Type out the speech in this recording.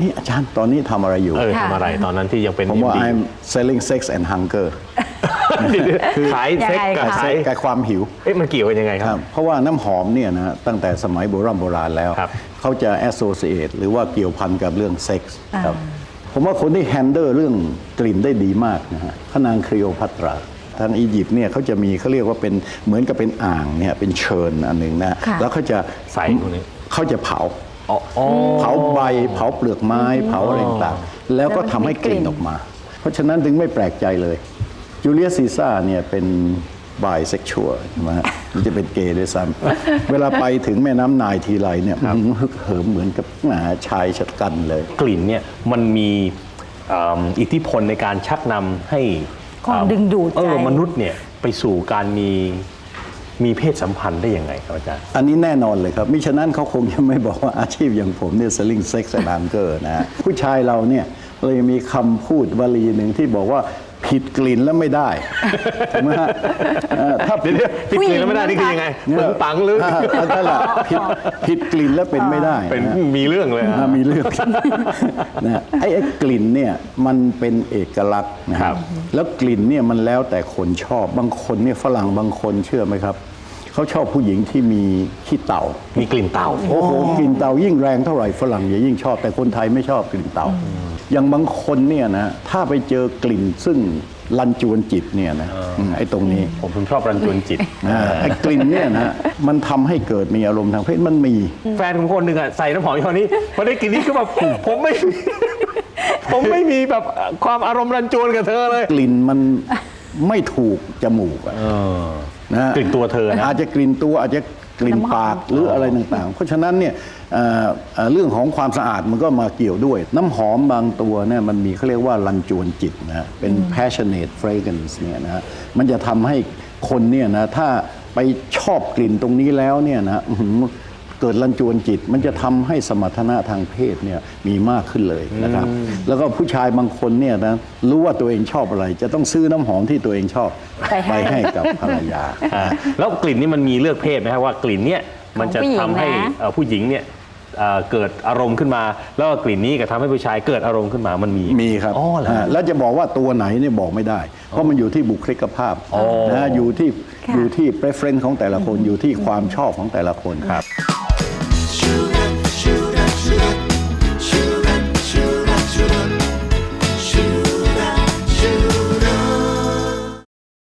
นี่อาจารย์ตอนนี้ทำอะไรอยู่ เออค่ะทำอะไรตอนนั้นที่ยังเป็น ผมว่า MD I'm selling sex and hunger ขายเซ็กยังไงกับคะขายกับความหิว เอ๊ะมันเกี่ยวกันยังไงคครัรับ บเพราะว่าน้ำหอมเนี่ยนะฮะตั้งแต่สมัยโบราณโบราณแล้ว ครับ เขาจะ associate หรือว่าเกี่ยวพันกับเรื่องเซ็กส์ครับ ผมว่าคนที่ handle เรื่องกลิ่นได้ดีมากนะฮะพระนางคลีโอพัตราทางอียิปต์เนี่ยเขาจะมีเขาเรียกว่าเป็นเหมือนกับเป็นอ่างเนี่ยเป็นเชิญอันหนึ่งนะ ค่ะ แล้วเขาจะใส่ตรงนี้ เขาจะเผาอ๋ออ๋อ เผาใบเผาเปลือกไม้เผาอะไรต่างๆแล้วก็ทำให้กลิ่นออกมา เพราะฉะนั้นถึงไม่แปลกใจเลยจูเลียสซีซ่าร์เนี่ยเป็นบายเซ็กชวลใช่ไหมฮะมันจะเป็นเกย์ด้วยซ้ำเวลาไปถึงแม่น้ำไนายทีไรเนี่ยอื้อหือฮึกเหิมเหมือนกับหาชายชะกันเลย กลิ่นเนี่ยมันมีเอิ่มอิทธิพลในการชักนำให้ความเอิ่มดึงดูดใจเออมนุษย์เนี่ยไปสู่การมี มีเพศสัมพันธ์ได้ยังไงครับอาจารย์ อันนี้แน่นอนเลยครับมิฉะนั้นเขาคงจะไม่บอกว่าอาชีพอย่างผมเนี่ย selling sex and hunger นะฮะผู้ชายเราเนี่ยเลยมีคำพูดวลีหนึ่งที่บอกว่า ผิดกลิ่นแล้วไม่ได้ใช่ไหมฮะเอ่อถ้าเดี๋ยวเดี๋ยวปิดกลิ่นแล้วไม่ได้นี่คือยังไงปึงปังหรือานั่นแหละผิดผิดกลิ่นแล้วเป็นไม่ได้เป็นนะมีเรื่องเลยอ่ามีเรื่องนะไอ้ไอ้กลิ่นเนี่ยมันเป็นเอกลักษณ์นะคครัรับ บ แล้วกลิ่นเนี่ยมันแล้วแต่คนชอบบางคนเนี่ยฝรั่งบางคนเชื่อไหมครับเขาชอบผู้หญิงที่มีขี้เต่า มีกลิ่นเต่า โอ้โหกลิ่นเต่ายิ่งแรงเท่าไหร่ฝรั่งจะยิ่งชอบแต่คนไทยไม่ชอบกลิ่นเต่า อย่างบางคนเนี่ยนะถ้าไปเจอกลิ่นซึ่งลันจวนจิตเนี่ยนะอืมไอ้ตรงนี้ผมผมชอบรันจวนจิตอ่าไอ้กลิ่นเนี่ยนะมันทำให้เกิดมีอารมณ์ทางเพศมันมี แฟนผมคนหนึ่งอะใส่น้ำหอมยี่ห้อนี้พอได้กลิ่นนี้คือแบบผมไม่ผมไม่มีแบบความอารมณ์รันจวนกับเธอเลย กลิ่นมันไม่ถูกจมูกอะนะกลิ่นตัวเธอนะอาจจะกลิ่นตัวอาจจะ กลิ่นปากหรืออะไรต่างๆ เพราะฉะนั้นเนี่ยเอ่อเอ่อเรื่องของความสะอาดมันก็มาเกี่ยวด้วย น้ำหอมบางตัวเนี่ยมันมีเขาเรียกว่ารันจวนจิตนะฮะเป็น passionate fragrance เนี่ยนะฮะมันจะทำให้คนเนี่ยนะถ้าไปชอบกลิ่นตรงนี้แล้วเนี่ยนะอื้อหือ เกิดรันจวนจิต มันจะทำให้สมรรถนะทางเพศเนี่ยมีมากขึ้นเลยนะครับ แล้วก็ผู้ชายบางคนเนี่ยนะรู้ว่าตัวเองชอบอะไร จะต้องซื้อน้ำหอมที่ตัวเองชอบไปให้ไปให้กับภรรยาอ่าแล้วกลิ่นนี่มันมีเลือกเพศไหมครับว่ากลิ่นเนี่ยมันจะทำให้ของผู้หญิงนะเอ่อผู้หญิงเนี่ยเอ่อเกิดอารมณ์ขึ้นมา แล้วก็กลิ่นนี้ก็ทำให้ผู้ชายเกิดอารมณ์ขึ้นมามันมีมีครับอ๋อเหรออ่าแล้วจะบอกว่าตัวไหนเนี่ยบอกไม่ได้ เพราะมันอยู่ที่บุคลิกภาพอ๋อนะอยู่ที่ค่ะอยู่ที่ preference ของแต่ละคนอยู่ที่ความชอบของแต่ละคนครับ shoot up, shoot up, shoot up.